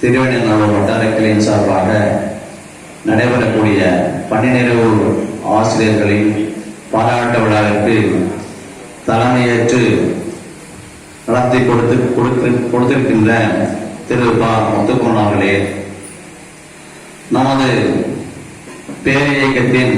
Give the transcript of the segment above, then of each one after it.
திருவண்ணாமலை வட்டார கிளையின் சார்பாக நடைபெறக்கூடிய பணி ஆசிரியர்களின் பாராட்ட விழாவிற்கு தலைமையேற்று நடத்தி கொடுத்து கொடுத்து கொடுத்திருக்கின்ற திரு பா. முத்துக்குமன் அவர்களே நமது பேரியக்கத்தின்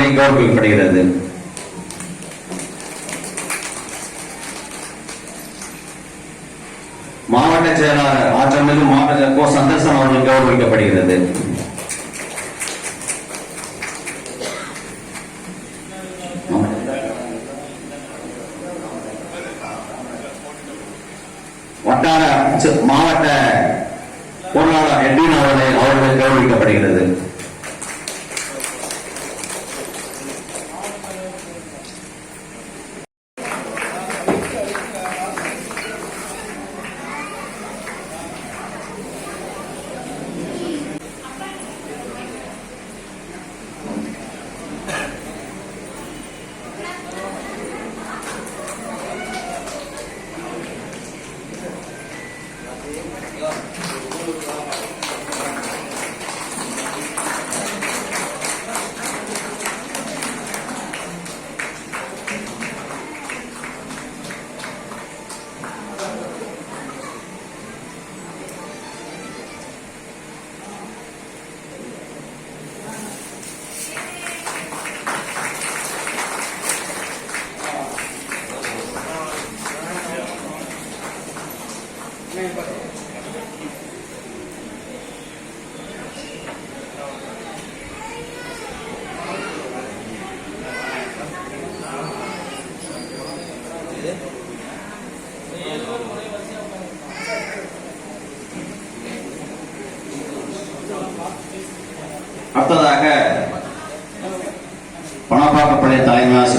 அவர்களை கௌரவிக்கப்படுகிறது. மாவட்ட செயலாளர் ஆற்றமிகு மாவட்ட கோ சந்தர்சன் அவர்கள் கௌரவிக்கப்படுகிறது. வட்டார மாவட்ட பொருளாளர் எட்வின் அவர்களை அவர்கள் கௌரவிக்கப்படுகிறது.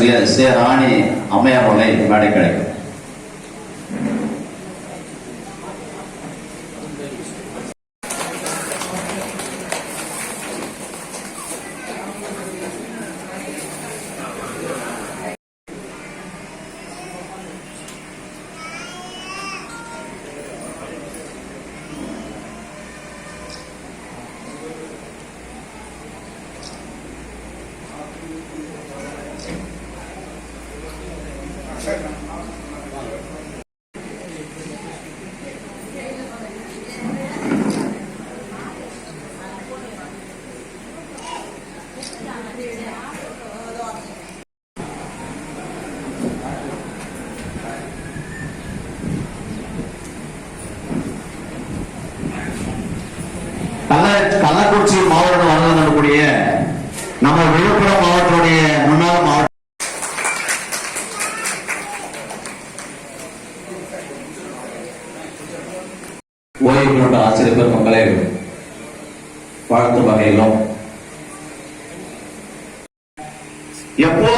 ஆசிரியர் சே ராணி அம்மையார் மேடை கிடைக்கும்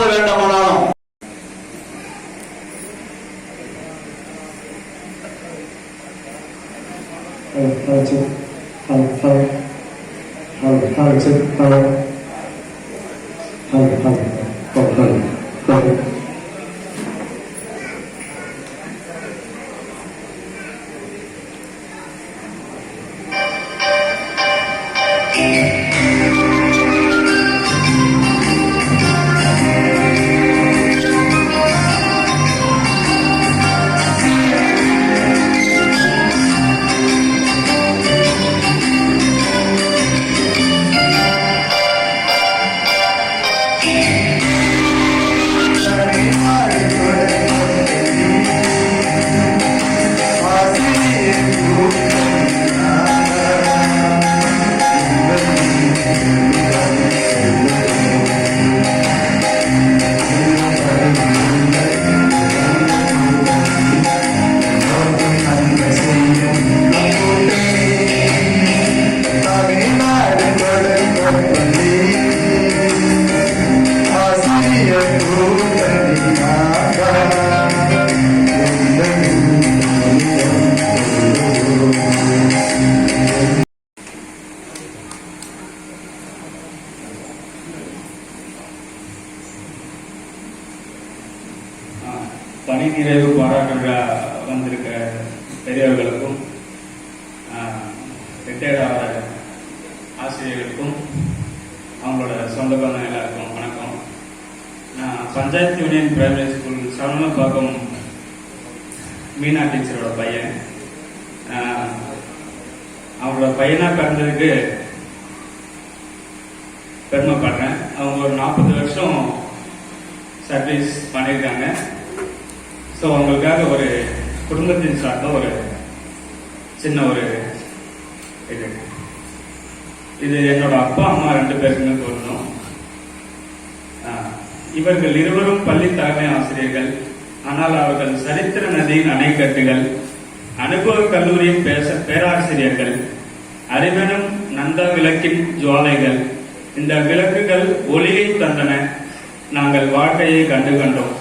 எப்போது வேண்டுமானாலும். How to வந்திருக்க பெரியவர்களுக்கும் ரிட்டையர்ட் ஆகிற ஆசிரியர்களுக்கும் அவங்களோட சொந்த பந்தம் எல்லாருக்கும் வணக்கம். நான் panchayat union primary school Saravanapakkam Meena டீச்சரோட பையன். ஆஹ், அவங்களோட பையனாக பிறந்ததுக்கு பெருமைப்படுறேன் அவங்க ஒரு நாற்பது வருஷம் சர்வீஸ் பண்ணியிருக்காங்க. ஸோ அவங்களுக்காக ஒரு குடும்பத்தின் சார்ந்த ஒரு சின்ன ஒரு இது. இது என்னோட அப்பா அம்மா ரெண்டு பேருக்குமே சொல்லணும் ஆஹ், இவர்கள் இருவரும் பள்ளி தலைமை ஆசிரியர்கள். ஆனால் அவர்கள் சரித்திர நதியின் அணைக்கட்டுகள் அனுபவ கல்லூரியின் பேச பேராசிரியர்கள் அறிவனும் நந்த விளக்கின் ஜுவாலைகள். இந்த விளக்குகள் ஒளியை தந்தன. நாங்கள் வாழ்க்கையை கண்டு கண்டோம்.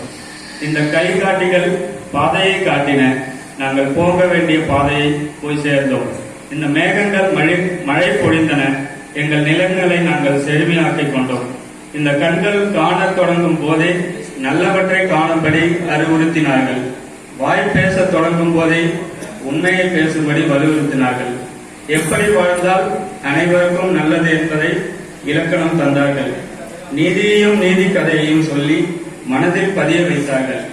இந்த கைகாட்டிகள் பாதையை காட்டின நாங்கள் போக வேண்டிய பாதையை போய் சேர்ந்தோம். இந்த மேகங்கள் மழை மழை பொழிந்தன. எங்கள் நிலங்களை நாங்கள் செழுமையாக்கிக் கொண்டோம். இந்த கண்கள் காணத் தொடங்கும் போதே நல்லவற்றை காணும்படி அறிவுறுத்தினார்கள். வாய் பேசத் தொடங்கும் போதே உண்மையை பேசும்படி வலியுறுத்தினார்கள். எப்படி வாழ்ந்தால் அனைவருக்கும் நல்லது என்பதை இலக்கணம் தந்தார்கள். நீதியையும் நீதி கதையையும் சொல்லி மனதில் பதிய வைத்தார்கள்.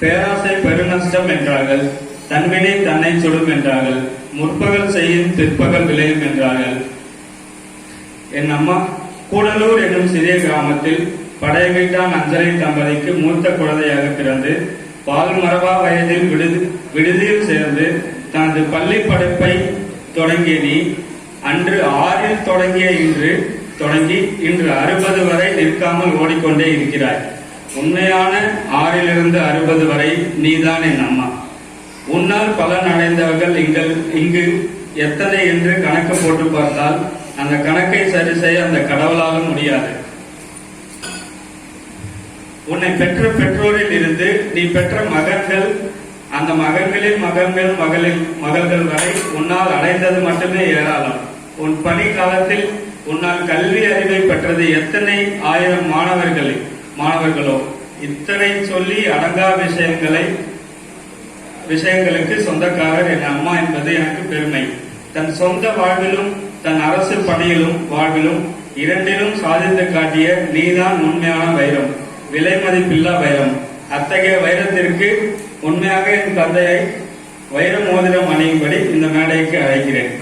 பேராசை பெருநஷ்டம் என்றார்கள் தன்வினை தன்னை சுடும் என்றார்கள் முற்பகல் செய்யும் பிற்பகல் விளையும் என்றார்கள். என் அம்மா கூடலூர் என்னும் சிறிய கிராமத்தில் படையவிட்டான் அஞ்சலி தம்பதிக்கு மூத்த குழந்தையாக பிறந்து பால் மரபா வயதில் விடுதி விடுதியில் சேர்ந்து தனது பள்ளி படிப்பை தொடங்கிய நீ அன்று ஆறில் தொடங்கிய இன்று தொடங்கி இன்று அறுபது வரை நிற்காமல் ஓடிக்கொண்டே இருக்கிறாய். உண்மையான ஆறிலிருந்து அறுபது வரை நீதான் என் அம்மா உன்னால் பலன் அடைந்தவர்கள் இங்கள் இங்கு எத்தனை என்று கணக்கு போட்டு பார்த்தால் அந்த கணக்கை சரி செய்ய அந்த கடவுளாலும் முடியாது. உன்னை பெற்ற பெற்றோரில் இருந்து நீ பெற்ற மகன்கள் அந்த மகன்களின் மகன்கள் மகளின் மகள்கள் வரை உன்னால் அடைந்தது மட்டுமே ஏராளம். உன் பணி காலத்தில் உன்னால் கல்வி அறிவை பெற்றது எத்தனை ஆயிரம் மாணவர்கள். மாணவர்களோ இத்தனை சொல்லி அடங்கா விஷயங்களை விஷயங்களுக்கு சொந்தக்காரர் என் அம்மா என்பது எனக்கு பெருமை. தன் சொந்த வாழ்விலும் தன் அரசு பணியிலும் வாழ்விலும் இரண்டிலும் சாதித்து காட்டிய நீதான் உண்மையான வைரம் விலை மதிப்பில்லா வைரம். அத்தகைய வைரத்திற்கு உண்மையாக என் தந்தையை வைர மோதிரம் அணியும்படி இந்த மேடைக்கு அழைக்கிறேன்.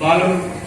बालम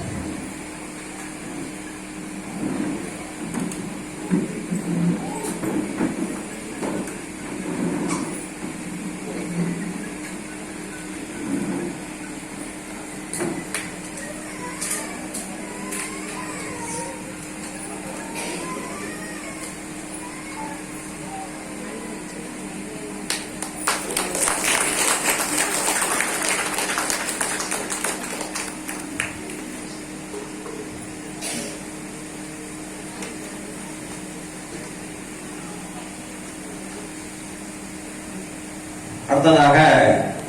அடுத்ததாக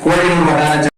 கோழியூர் வட்டார